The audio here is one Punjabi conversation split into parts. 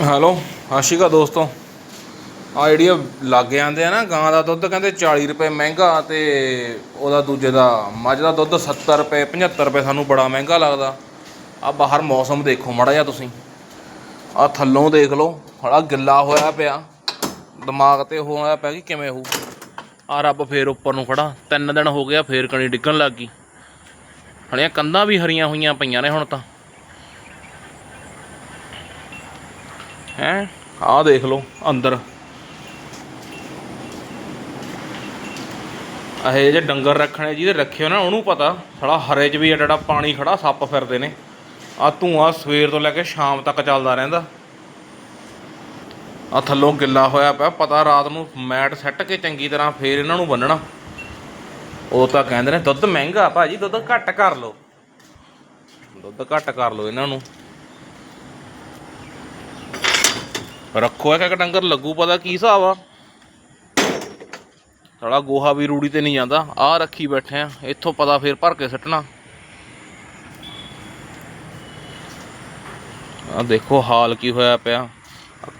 ਹੈਲੋ, ਸਤਿ ਸ਼੍ਰੀ ਅਕਾਲ ਦੋਸਤੋ। ਆ ਜਿਹੜੀਆਂ ਲਾਗੇ ਆਂਦੇ ਆ ਨਾ, ਗਾਂ ਦਾ ਦੁੱਧ ਕਹਿੰਦੇ 40 ਰੁਪਏ ਮਹਿੰਗਾ ਤੇ ਉਹਦਾ ਦੂਜੇ ਦਾ, ਮੱਝ ਦਾ ਦੁੱਧ 70 ਰੁਪਏ 75 ਰੁਪਏ ਸਾਨੂੰ ਬੜਾ ਮਹਿੰਗਾ ਲੱਗਦਾ। ਆ ਬਾਹਰ ਮੌਸਮ ਦੇਖੋ ਮੜਾ ਜਿਹਾ ਤੁਸੀਂ। ਆ ਥੱਲੋਂ ਦੇਖ ਲਓ ਹੜਾ ਗਿੱਲਾ ਹੋਇਆ ਪਿਆ। ਦਿਮਾਗ ਤੇ ਹੋਇਆ ਪਿਆ ਕਿ ਕਿਵੇਂ ਹੋਊ। ਆ ਰੱਬ ਫੇਰ ਉੱਪਰ ਨੂੰ ਖੜਾ। ਤਿੰਨ ਦਿਨ ਹੋ ਗਿਆ ਫੇਰ ਕਣੀ ਡਿੱਗਣ ਲੱਗ ਗਈ। ਹਣੀਆਂ ਕੰਧਾਂ ਵੀ ਹਰੀਆਂ ਹੋਈਆਂ ਪਈਆਂ ਨੇ ਹੁਣ ਤਾਂ। ਹੈ। ਆਹ ਦੇਖ ਲਓ, ਅੰਦਰ। ਇਹ ਜੇ ਡੰਗਰ ਰੱਖਣੇ, ਜਿਹਦੇ ਰੱਖਿਓ ਨਾ ਉਹਨੂੰ ਪਤਾ। ਸਾਲਾ ਹਰੇ 'ਚ ਵੀ ਐਡਾ ਪਾਣੀ ਖੜਾ, ਸੱਪ ਫਿਰਦੇ ਨੇ। ਆ ਧੂਆਂ ਸਵੇਰ ਤੋਂ ਲੈ ਕੇ ਸ਼ਾਮ ਤੱਕ ਚੱਲਦਾ ਰਹਿੰਦਾ। ਆ ਥੱਲੋਂ ਗਿੱਲਾ ਹੋਇਆ ਪਿਆ, ਪਤਾ ਰਾਤ ਨੂੰ ਮੈਟ ਸੱਟ ਕੇ ਚੰਗੀ ਤਰ੍ਹਾਂ ਫੇਰ ਇਹਨਾਂ ਨੂੰ ਬੰਨਣਾ। ਉਹ ਤਾਂ ਕਹਿੰਦੇ ਨੇ, ਦੁੱਧ ਮਹਿੰਗਾ ਭਾਜੀ, ਦੁੱਧ ਘੱਟ ਕਰ ਲਓ। ਦੁੱਧ ਘੱਟ ਕਰ ਲਓ ਇਹਨਾਂ ਨੂੰ। ਰੱਖੋ ਇੱਕ ਇੱਕ ਡੰਗਰ ਲੱਗੂ, ਪਤਾ ਕੀ ਹਿਸਾਬ ਆ? ਸਾਲਾ ਗੋਹਾ ਵੀ ਰੂੜੀ ਤੇ ਨਹੀਂ ਜਾਂਦਾ ਆ ਰੱਖੀ ਬੈਠੇ ਆ, ਇੱਥੋਂ ਪਤਾ ਫੇਰ ਭਰ ਕੇ ਸੱਟਣਾ। ਆ ਦੇਖੋ ਹਾਲ ਕੀ ਹੋਇਆ ਪਿਆ।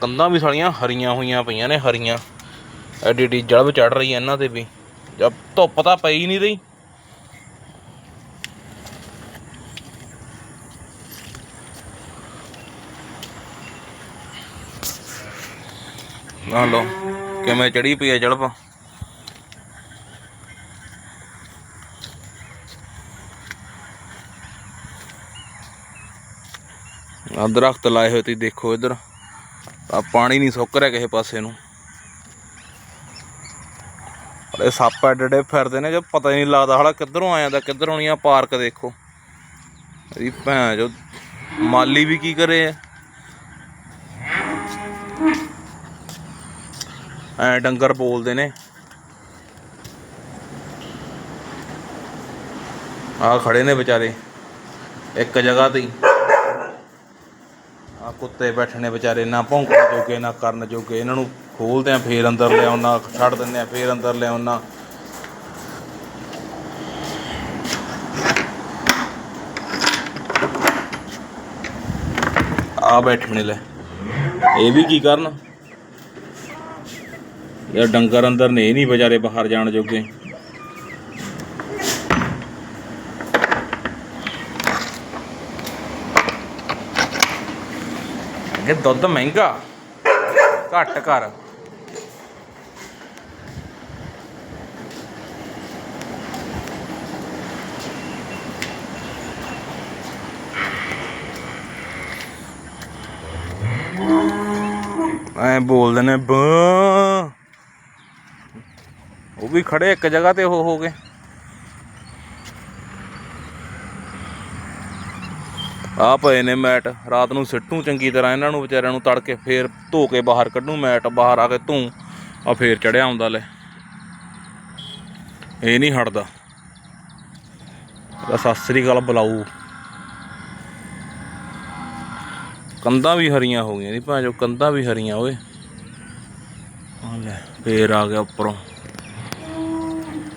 ਕੰਧਾਂ ਵੀ ਸਾਲੀਆਂ ਹਰੀਆਂ ਹੋਈਆਂ ਪਈਆਂ ਨੇ, ਹਰੀਆਂ। ਐਡੀ ਐਡੀ ਜੜਬ ਚੜ ਰਹੀ ਹੈ ਇਹਨਾਂ ਤੇ ਵੀ। ਜਦ ਧੁੱਪ ਤਾਂ ਪਈ ਨਹੀਂ ਰਹੀ। ਆ ਲੋ ਕਿਵੇਂ ਚੜੀ ਪਈ ਆ ਜੜਬ ਆ ਦਰਖਤ ਲਾਏ ਹੋਏ ਤੁਸੀਂ ਦੇਖੋ ਇੱਧਰ। ਆ ਪਾਣੀ ਨਹੀਂ ਸੁੱਕ ਰਿਹਾ ਕਿਸੇ ਪਾਸੇ ਨੂੰ। ਅਰੇ ਸੱਪ ਐਡੇ ਐਡੇ ਫਿਰਦੇ ਨੇ ਜੋ ਪਤਾ ਹੀ ਨਹੀਂ ਲੱਗਦਾ। ਹਲਾ ਕਿੱਧਰੋਂ ਆ ਜਾਂਦਾ ਕਿੱਧਰੋਂ ਨਹੀਂ ਆ, ਪਾਰਕ ਦੇਖੋ। ਇਹਦੀ ਭੈਣ ਜੋ ਮਾਲੀ ਵੀ ਕੀ ਕਰੇ ਐ ਡੰਗਰ ਬੋਲਦੇ ਨੇ। ਆ ਖੜੇ ਨੇ ਵਿਚਾਰੇ, ਇੱਕ ਜਗ੍ਹਾ ਤੇ ਹੀ। ਆ ਕੁੱਤੇ ਬੈਠਣੇ ਵਿਚਾਰੇ, ਨਾ ਭੌਂਕਣ ਜੋਗੇ, ਨਾ ਕਰਨ ਜੋਗੇ। ਇਹਨਾਂ ਨੂੰ ਖੋਲਦੇ ਆ ਫੇਰ ਅੰਦਰ ਲਿਆਉਣਾ ਛੱਡ ਦਿੰਦੇ ਆ, ਫੇਰ ਅੰਦਰ ਲਿਆਉਣਾ ਆ ਬੈਠਣੇ ਲੈ। ਇਹ ਵੀ ਕੀ ਕਰਨ? ਯਾਰ ਡੰਗਰ ਅੰਦਰ ਨੇ, ਇਹ ਨਹੀਂ ਵਿਚਾਰੇ ਬਾਹਰ ਜਾਣ ਜੋਗੇ। ਇਹ ਦੁੱਧ ਮਹਿੰਗਾ, ਘੱਟ ਕਰ। ਐ ਬੋਲਦੇ ਨੇ, ਬ। ਉਹ ਵੀ ਖੜੇ ਇੱਕ ਜਗ੍ਹਾ ਤੇ ਹੋ ਹੋ ਗਏ। ਆ ਪਏ ਨੇ ਮੈਟ। ਰਾਤ ਨੂੰ ਸਿੱਟੂ ਚੰਗੀ ਤਰ੍ਹਾਂ ਇਹਨਾਂ ਨੂੰ ਵਿਚਾਰਿਆਂ ਨੂੰ ਤੜਕੇ ਫੇਰ ਧੋ ਕੇ ਬਾਹਰ ਕੱਢੂ ਮੈਟ, ਬਾਹਰ ਆ ਕੇ ਧੂ, ਆ ਫੇਰ ਚੜਿਆ ਆਉਂਦਾ ਲੈ। ਇਹ ਨਹੀਂ ਹਟਦਾ। ਸਤਿ ਸ੍ਰੀ ਅਕਾਲ ਬੁਲਾਊ ਕੰਧਾਂ ਵੀ ਹਰੀਆਂ ਹੋ ਗਈਆਂ ਦੀ ਭਾਂ ਕੰਧਾਂ ਵੀ ਹਰੀਆਂ ਓਏ ਆ ਲੈ, ਫੇਰ ਆ ਗਿਆ ਉੱਪਰੋਂ।